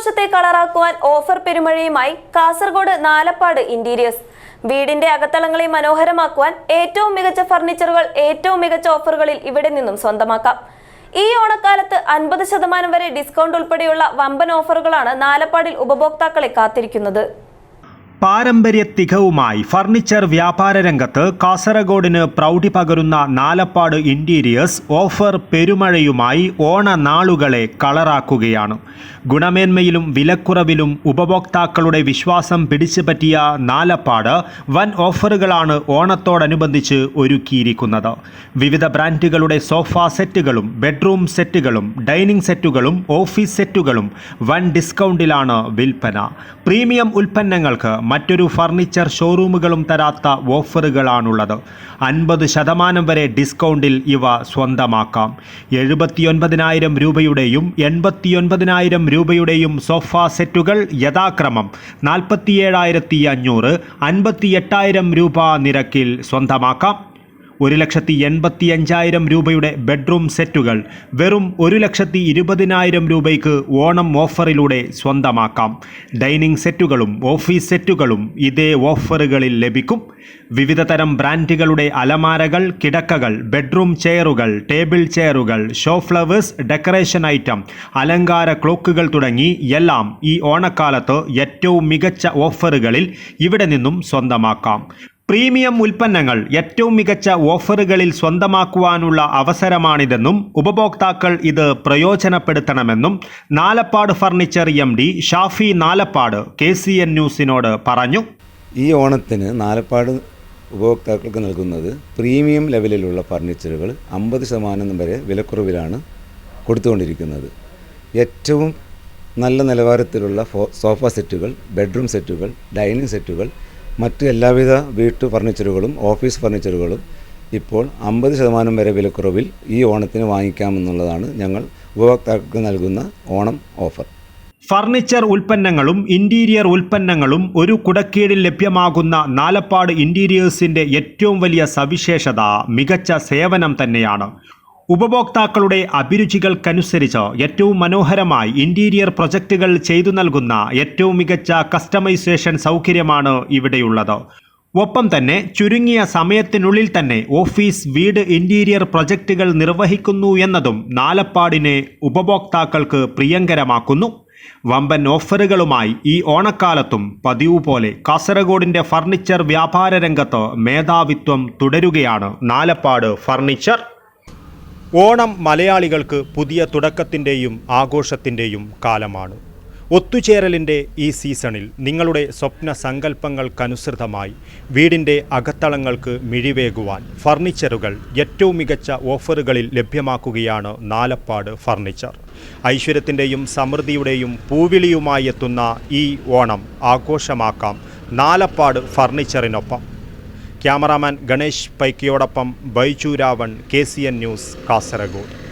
ഓണാഘോഷത്തെ കളറാക്കുവാൻ ഓഫർ പെരുമഴയുമായി കാസർഗോഡ് നാലപ്പാട് ഇന്റീരിയേഴ്സ്. വീടിന്റെ അകത്തളങ്ങളെ മനോഹരമാക്കുവാൻ ഏറ്റവും മികച്ച ഫർണിച്ചറുകൾ ഏറ്റവും മികച്ച ഓഫറുകളിൽ ഇവിടെ നിന്നും സ്വന്തമാക്കാം. ഈ ഓണക്കാലത്ത് അൻപത് ശതമാനം വരെ ഡിസ്കൗണ്ട് ഉൾപ്പെടെയുള്ള വമ്പൻ ഓഫറുകളാണ് നാലപ്പാടിൽ ഉപഭോക്താക്കളെ കാത്തിരിക്കുന്നത്. പാരമ്പര്യ തികവുമായി ഫർണിച്ചർ വ്യാപാര രംഗത്ത് കാസർഗോഡിന് പ്രൗഢി പകരുന്ന നാലപ്പാട് ഇന്റീരിയേഴ്സ് ഓഫർ പെരുമഴയുമായി ഓണനാളുകളെ കളറാക്കുകയാണ്. ഗുണമേന്മയിലും വിലക്കുറവിലും ഉപഭോക്താക്കളുടെ വിശ്വാസം പിടിച്ചുപറ്റിയ നാലപ്പാട് വൻ ഓഫറുകളാണ് ഓണത്തോടനുബന്ധിച്ച് ഒരുക്കിയിരിക്കുന്നത്. വിവിധ ബ്രാൻഡുകളുടെ സോഫ സെറ്റുകളും ബെഡ്റൂം സെറ്റുകളും ഡൈനിങ് സെറ്റുകളും ഓഫീസ് സെറ്റുകളും വൻ ഡിസ്കൗണ്ടിലാണ് വിൽപ്പന. പ്രീമിയം ഉൽപ്പന്നങ്ങൾക്ക് മറ്റൊരു ഫർണിച്ചർ ഷോറൂമുകളും തരാത്ത ഓഫറുകളാണുള്ളത്. അൻപത് ശതമാനം വരെ ഡിസ്കൗണ്ടിൽ ഇവ സ്വന്തമാക്കാം. എഴുപത്തിയൊൻപതിനായിരം രൂപയുടെയും എൺപത്തിയൊൻപതിനായിരം രൂപയുടെയും സോഫ സെറ്റുകൾ യഥാക്രമം നാൽപ്പത്തിയേഴായിരത്തി അഞ്ഞൂറ് അൻപത്തിയെട്ടായിരം രൂപ നിരക്കിൽ സ്വന്തമാക്കാം. ഒരു ലക്ഷത്തി എൺപത്തി അഞ്ചായിരം രൂപയുടെ ബെഡ്റൂം സെറ്റുകൾ വെറും ഒരു ലക്ഷത്തി ഇരുപതിനായിരം രൂപയ്ക്ക് ഓണം ഓഫറിലൂടെ സ്വന്തമാക്കാം. ഡൈനിങ് സെറ്റുകളും ഓഫീസ് സെറ്റുകളും ഇതേ ഓഫറുകളിൽ ലഭിക്കും. വിവിധ തരം ബ്രാൻഡുകളുടെ അലമാരകൾ കിടക്കകൾ ബെഡ്റൂം ചെയറുകൾ ടേബിൾ ചെയറുകൾ ഷോ ഫ്ലവേഴ്സ് ഡെക്കറേഷൻ ഐറ്റം അലങ്കാര ക്ലോക്കുകൾ തുടങ്ങി എല്ലാം ഈ ഓണക്കാലത്ത് ഏറ്റവും മികച്ച ഓഫറുകളിൽ ഇവിടെ നിന്നും സ്വന്തമാക്കാം. പ്രീമിയം ഉൽപ്പന്നങ്ങൾ ഏറ്റവും മികച്ച ഓഫറുകളിൽ സ്വന്തമാക്കുവാനുള്ള അവസരമാണിതെന്നും ഉപഭോക്താക്കൾ ഇത് പ്രയോജനപ്പെടുത്തണമെന്നും Nalapad furniture M D Shafi Nalapad K C N ന്യൂസിനോട് പറഞ്ഞു. ഈ ഓണത്തിന് നാലപ്പാട് ഉപഭോക്താക്കൾക്ക് നൽകുന്നത് പ്രീമിയം ലെവലിലുള്ള ഫർണിച്ചറുകൾ അമ്പത് ശതമാനം വരെ വിലക്കുറവിലാണ് കൊടുത്തുകൊണ്ടിരിക്കുന്നത്. ഏറ്റവും നല്ല നിലവാരത്തിലുള്ള സോഫ സെറ്റുകൾ ബെഡ്റൂം സെറ്റുകൾ ഡൈനിങ് സെറ്റുകൾ മറ്റ് എല്ലാവിധ വീട്ടു ഫർണിച്ചറുകളും ഓഫീസ് ഫർണിച്ചറുകളും ഇപ്പോൾ അമ്പത് ശതമാനം വരെ വിലക്കുറവിൽ ഈ ഓണത്തിന് വാങ്ങിക്കാമെന്നുള്ളതാണ് ഞങ്ങൾ ഉപഭോക്താക്കൾക്ക് നൽകുന്ന ഓണം ഓഫർ. ഫർണിച്ചർ ഉൽപ്പന്നങ്ങളും ഇന്റീരിയർ ഉൽപ്പന്നങ്ങളും ഒരു കുടക്കീഴിൽ ലഭ്യമാകുന്ന നാലപ്പാട് ഇന്റീരിയേഴ്സിന്റെ ഏറ്റവും വലിയ സവിശേഷത മികച്ച സേവനം തന്നെയാണ്. ഉപഭോക്താക്കളുടെ അഭിരുചികൾക്കനുസരിച്ച് ഏറ്റവും മനോഹരമായി ഇന്റീരിയർ പ്രൊജക്റ്റുകൾ ചെയ്തു നൽകുന്ന ഏറ്റവും മികച്ച കസ്റ്റമൈസേഷൻ സൗകര്യമാണ് ഇവിടെയുള്ളത്. ഒപ്പം തന്നെ ചുരുങ്ങിയ സമയത്തിനുള്ളിൽ തന്നെ ഓഫീസ് വീട് ഇന്റീരിയർ പ്രൊജക്റ്റുകൾ നിർവഹിക്കുന്നു എന്നതും നാലപ്പാടിനെ ഉപഭോക്താക്കൾക്ക് പ്രിയങ്കരമാക്കുന്നു. വമ്പൻ ഓഫറുകളുമായി ഈ ഓണക്കാലത്തും പതിവ് പോലെ കാസർഗോഡിന്റെ ഫർണിച്ചർ വ്യാപാര രംഗത്ത് മേധാവിത്വം തുടരുകയാണ് നാലപ്പാട് ഫർണിച്ചർ. ഓണം മലയാളികൾക്ക് പുതിയ തുടക്കത്തിന്റെയും ആഘോഷത്തിന്റെയും കാലമാണ്. ഒത്തുചേരലിന്റെ ഈ സീസണിൽ നിങ്ങളുടെ സ്വപ്ന സങ്കല്പങ്ങൾക്കനുസൃതമായി വീടിന്റെ അകത്തളങ്ങൾക്ക് മിഴിവേകുവാൻ ഫർണിച്ചറുകൾ ഏറ്റവും മികച്ച ഓഫറുകളിൽ ലഭ്യമാക്കുകയാണ് നാലപ്പാട് ഫർണിച്ചർ. ഐശ്വര്യത്തിന്റെയും സമൃദ്ധിയുടെയും പൂവിളിയുമായി എത്തുന്ന ഈ ഓണം ആഘോഷമാക്കാം നാലപ്പാട് ഫർണിച്ചറിനൊപ്പം. Cameraman Ganesh പൈക്കിയോടൊപ്പം Baiju Ravan K C N news Kasaragod.